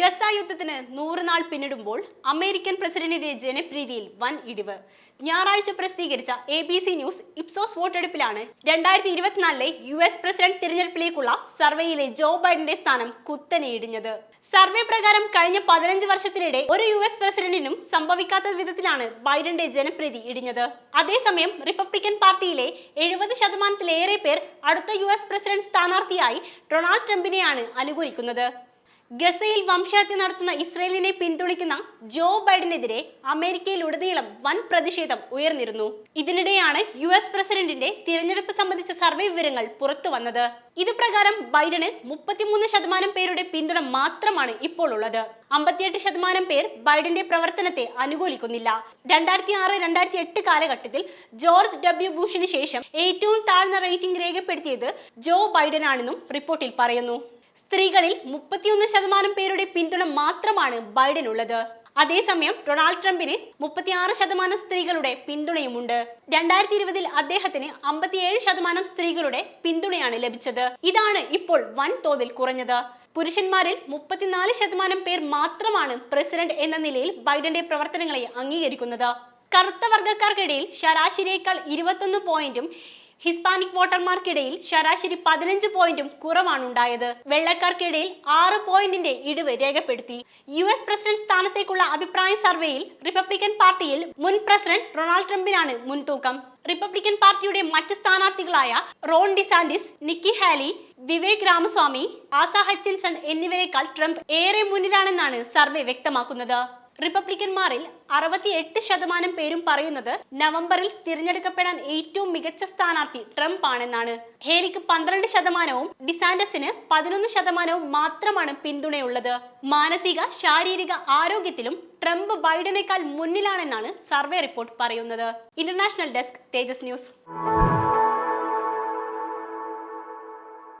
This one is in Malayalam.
ഗസ യുദ്ധത്തിന് നൂറ് നാൾ പിന്നിടുമ്പോൾ അമേരിക്കൻ പ്രസിഡന്റിന്റെ ജനപ്രീതിയിൽ വൻ ഇടിവ്. ഞായറാഴ്ച പ്രസിദ്ധീകരിച്ച A B C News Ipsos വോട്ടെടുപ്പിലാണ് രണ്ടായിരത്തി ഇരുപത്തിനാലിലെ യു എസ് പ്രസിഡന്റ് തിരഞ്ഞെടുപ്പിലേക്കുള്ള സർവേയിലെ ജോ ബൈഡന്റെ സ്ഥാനം കുത്തനെ ഇടിഞ്ഞത് സർവേ പ്രകാരം കഴിഞ്ഞ പതിനഞ്ച് വർഷത്തിനിടെ ഒരു യു എസ് പ്രസിഡന്റിനും സംഭവിക്കാത്ത വിധത്തിലാണ് ബൈഡന്റെ ജനപ്രീതി ഇടിഞ്ഞത്. അതേസമയം റിപ്പബ്ലിക്കൻ പാർട്ടിയിലെ എഴുപത് ശതമാനത്തിലേറെ പേർ അടുത്ത യു എസ് പ്രസിഡന്റ് സ്ഥാനാർത്ഥിയായി ഡൊണാൾഡ് ട്രംപിനെയാണ് അനുകൂലിക്കുന്നത്. ഗസയിൽ വംശഹത്യ നടത്തുന്ന ഇസ്രയേലിനെ പിന്തുണയ്ക്കുന്ന ജോ ബൈഡനെതിരെ അമേരിക്കയിൽ ഉടനീളം വൻ പ്രതിഷേധം ഉയർന്നിരുന്നു. ഇതിനിടെയാണ് യു എസ് പ്രസിഡന്റിന്റെ തിരഞ്ഞെടുപ്പ് സംബന്ധിച്ച സർവേ വിവരങ്ങൾ പുറത്തു വന്നത്. ഇതുപ്രകാരം ബൈഡന് മുപ്പത്തിമൂന്ന് ശതമാനം പേരുടെ പിന്തുണ മാത്രമാണ് ഇപ്പോൾ ഉള്ളത്. അമ്പത്തിയെട്ട് ശതമാനം പേർ ബൈഡന്റെ പ്രവർത്തനത്തെ അനുകൂലിക്കുന്നില്ല. രണ്ടായിരത്തി ആറ് രണ്ടായിരത്തി എട്ട് കാലഘട്ടത്തിൽ ജോർജ് ഡബ്ല്യു ബുഷിന് ശേഷം ഏറ്റവും താഴ്ന്ന റേറ്റിംഗ് രേഖപ്പെടുത്തിയത് ജോ ബൈഡൻ ആണെന്നും റിപ്പോർട്ടിൽ പറയുന്നു. സ്ത്രീകളിൽ മുപ്പത്തിയൊന്ന് ശതമാനം പേരുടെ പിന്തുണ മാത്രമാണ് ബൈഡനുള്ളത്. അതേസമയം ഡൊണാൾഡ് ട്രംപിന് മുപ്പത്തിയാറ് ശതമാനം സ്ത്രീകളുടെ പിന്തുണയുമുണ്ട്. രണ്ടായിരത്തി ഇരുപതിൽ അദ്ദേഹത്തിന് അമ്പത്തിയേഴ് ശതമാനം സ്ത്രീകളുടെ പിന്തുണയാണ് ലഭിച്ചത്. ഇതാണ് ഇപ്പോൾ വൻ തോതിൽ കുറഞ്ഞത്. പുരുഷന്മാരിൽ മുപ്പത്തിനാല് ശതമാനം പേർ മാത്രമാണ് പ്രസിഡന്റ് എന്ന നിലയിൽ ബൈഡന്റെ പ്രവർത്തനങ്ങളെ അംഗീകരിക്കുന്നത്. കറുത്ത വർഗക്കാർക്കിടയിൽ ശരാശരിയേക്കാൾ ഇരുപത്തൊന്ന് പോയിന്റും ഹിസ്പാനിക് വോട്ടർമാർക്കിടയിൽ ശരാശരി പതിനഞ്ച് പോയിന്റും കുറവാണ് ഉണ്ടായത് വെള്ളക്കാർക്കിടയിൽ ആറ് പോയിന്റിന്റെ ഇടിവ് രേഖപ്പെടുത്തി. യു എസ് പ്രസിഡന്റ് സ്ഥാനത്തേക്കുള്ള അഭിപ്രായ സർവേയിൽ റിപ്പബ്ലിക്കൻ പാർട്ടിയിൽ മുൻ പ്രസിഡന്റ് ഡൊണാൾഡ് ട്രംപിനാണ് മുൻതൂക്കം. റിപ്പബ്ലിക്കൻ പാർട്ടിയുടെ മറ്റ് സ്ഥാനാർത്ഥികളായ Ron DeSantis Nikki Haley Vivek Ramaswamy Asa Hutchinson എന്നിവരെക്കാൾ Trump ഏറെ മുന്നിലാണെന്നാണ് സർവേ വ്യക്തമാക്കുന്നത്. റിപ്പബ്ലിക്കന്മാരിൽ അറുപത്തിയെട്ട് ശതമാനം പേരും പറയുന്നത് നവംബറിൽ തിരഞ്ഞെടുക്കപ്പെടാൻ ഏറ്റവും മികച്ച സ്ഥാനാർത്ഥി ട്രംപ് ആണെന്നാണ് ഹേലിക്ക് പന്ത്രണ്ട് ശതമാനവും ഡിസാൻഡസിന് പതിനൊന്ന് ശതമാനവും മാത്രമാണ് പിന്തുണയുള്ളത്. മാനസിക ശാരീരിക ആരോഗ്യത്തിലും ട്രംപ് ബൈഡനേക്കാൾ മുന്നിലാണെന്നാണ് സർവേ റിപ്പോർട്ട് പറയുന്നത്. International desk Tejas news.